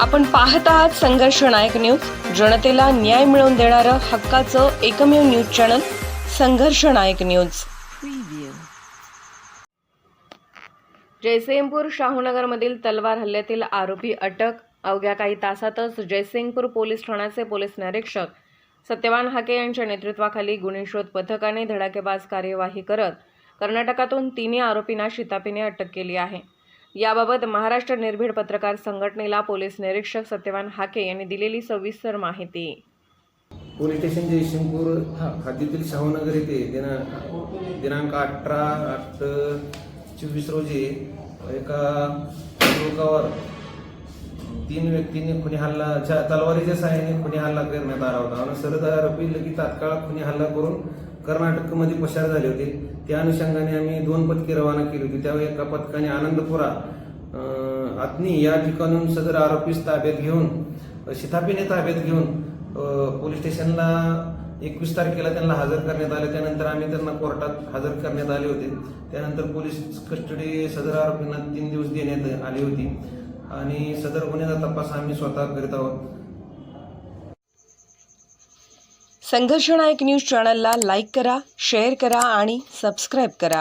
आपण पाहत आहात संघर्ष नायक न्यूज. जनतेला न्याय मिळवून देणारं हक्काचं एकमेव न्यूज चॅनल संघर्ष नायक न्यूज. जयसिंगपूर शाहूनगरमधील तलवार हल्ल्यातील आरोपी अटक. अवघ्या काही तासातच जयसिंगपूर पोलीस ठाण्याचे पोलीस निरीक्षक सत्यवान हाके यांच्या नेतृत्वाखाली गुन्हे शोध पथकाने धडाकेबाज कार्यवाही करत कर्नाटकातून तिन्ही आरोपींना शितापीने अटक केली आहे. याबाबत महाराष्ट्र निर्भीड पत्रकार संघटनेला पोलीस निरीक्षक सत्यवान हाके यांनी दिलेली सविस्तर माहिती. पोलीस स्टेशन जयसिंगपूर हद्दीतील शाहूनगर येथे दिना दिनांक अठरा आठ चोवीस रोजी एका युवकावर तीन व्यक्तींनी खुनी हल्ला तलवारीच्या सहाय्याने खुनी हल्ला करण्यात आला होता. आणि सर्व आरोपी लगी तात्काळ खुनी हल्ला करून कर्नाटकमध्ये पसार झाले होते. त्या अनुषंगाने आम्ही दोन पथके रवाना केली होती. त्यावेळी एका पथकाने आनंदपुरा आत्नी या ठिकाणून सदर आरोपीस ताब्यात घेऊन शिथापीने ताब्यात घेऊन पोलीस स्टेशनला एकवीस तारखेला त्यांना हजर करण्यात आले. त्यानंतर आम्ही त्यांना कोर्टात हजर करण्यात आले होते. त्यानंतर पोलीस कस्टडी सदर आरोपींना तीन दिवस देण्यात आली होती. आणि सदर गुन्ह्याचा तपास आम्ही स्वतः करीत आहोत. संघर्षनायक न्यूज चॅनलला लाईक करा शेअर करा आणि सबस्क्राईब करा.